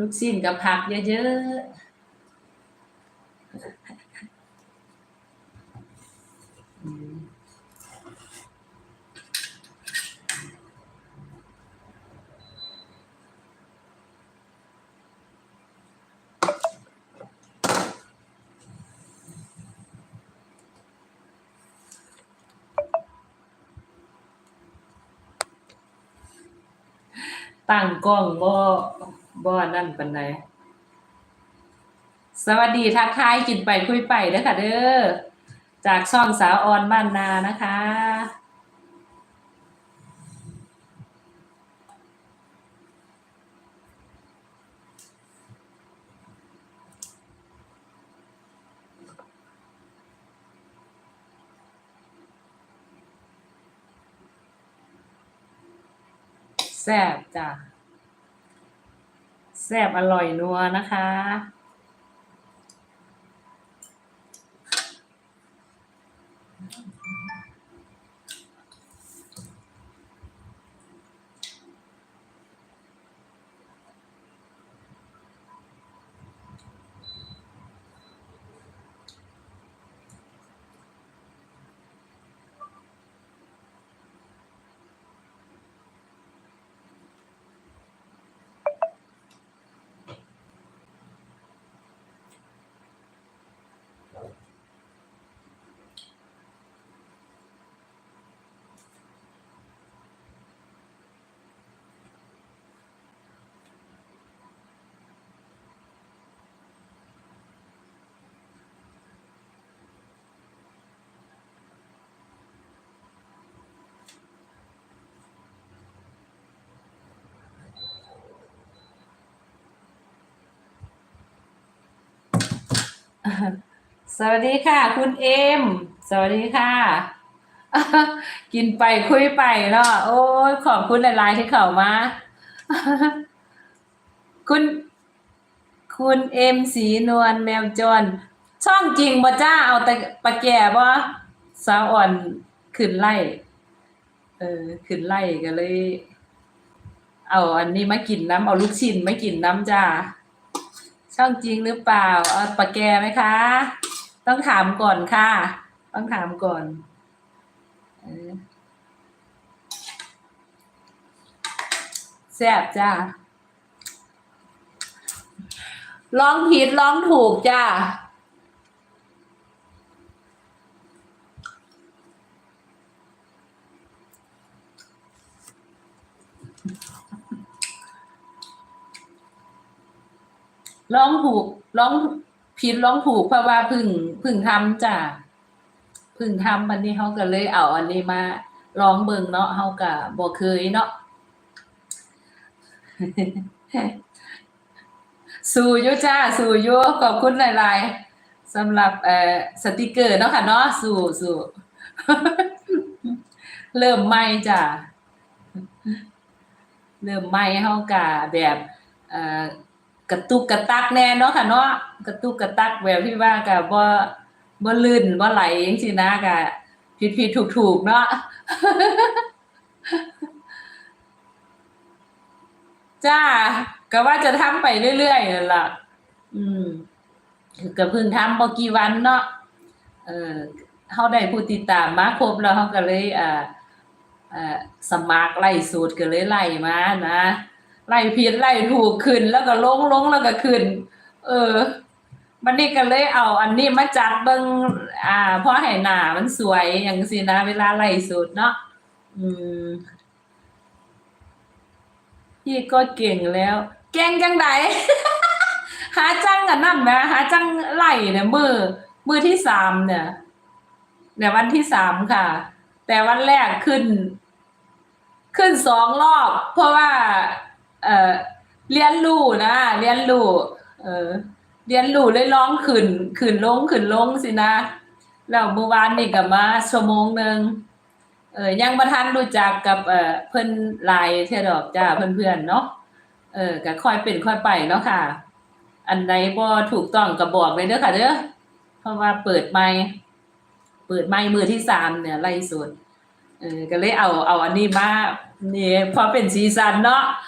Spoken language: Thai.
ลูกชิ้นกับผักเยอะๆตั้งกล้องบ่ บ่นั่นปานใดสวัสดีทักทายกินไปคุยไปเด้อค่ะเด้อจากช่องสาวออนบ้านนานะคะ แซ่บจ้ะ แซ่บอร่อยนัวนะคะ สวัสดีค่ะ คุณเอ็มสวัสดีค่ะ กินไปคุยไปเนาะโอ้ยขอบคุณหลาย ๆ ที่เข้ามา คุณคุณเอ็มสีนวลแมวจรช่องจริงบ่จ้าเอาแต่ปลาแก่บ่สาวอ่อนขึ้นไล่เออขึ้นไล่ก็เลย เอาอันนี้มากินน้ำเอาลูกชิ้นมากินน้ำจ้า ช่องจริงหรือเปล่าเอาปลาแกไหมคะ ต้องถามก่อนค่ะ ต้องถามก่อนแซ่บจ้าร้องผิดร้องถูกจ้า ร้องถูกร้องผิดร้องถูกเพราะว่าพึ่งพึ่งทำจ้ะพึ่งทำมันนี้เขาก็เลยเอาอันนี้มาร้องเบิ่งเนาะเขาก็บ่เคยเนาะสู่ยู่จ้า สู่ยู่ขอบคุณหลายๆสำหรับเอ่อสติกเกอร์เนาะค่ะเนาะสู่สู่เริ่มใหม่จ้ะเริ่มใหม่เฮาก็แบบเอ่อ กระตุกกระตักแน่เนาะค่ะเนาะกระตุกกระตักแบบที่ว่าก็บ่บ่ลื่นบ่ไหลจังซี่นะก็ผิดๆถูกๆเนาะจ้า ก็ว่าจะทำไปเรื่อยๆนั่นล่ะ อืมก็เพิ่งทำบ่กี่วันเนาะเออเฮาได้ผู้ติดตามมาครบแล้วเฮาก็เลยอ่าอ่าสมัครไล่สูตรก็เลยไล่มานะ ไล่ผิดไล่ถูกขึ้น แล้วก็ลงลงแล้วก็ขึ้น เออมันนี่ก็เลยเอา อันนี้มาจัดเบิ่งอ่าเพราะให้หนามันสวยอย่างซี่นะ เวลาไล่สูตรเนาะอืมพี่ก็เก่งแล้ว เก่งจังไดหาจังอันนั่นแหมหาจังไล่เนี่ยมือมือที่สามเนี่ยเนี่ยวันที่สามค่ะ แต่วันแรกขึ้น ขึ้นสองรอบ เพราะว่า เอ่อเรียนรู้นะเรียนรู้เออเรียนรู้เลยร้องขึ้นขึ้นลงขึ้นลงสินะแล้วเมื่อวานนี่ก็มาชั่วโมงหนึ่งเออยังบ่ทันรู้จักกับเออเพิ่อนลายเทดอกจ้าเพื่อนๆเนาะเออก็ค่อยเป็นค่อยไปเนาะค่ะ อันใดบ่ถูกต้องก็บอกเลยเด้อค่ะเด้อเพราะว่าเปิดไมค์เปิดไมค์มือที่สามเนี่ยไล่สดเออก็เลยเอาเอาอันนี้มาเนี่ยพอเป็นสีสันเนาะ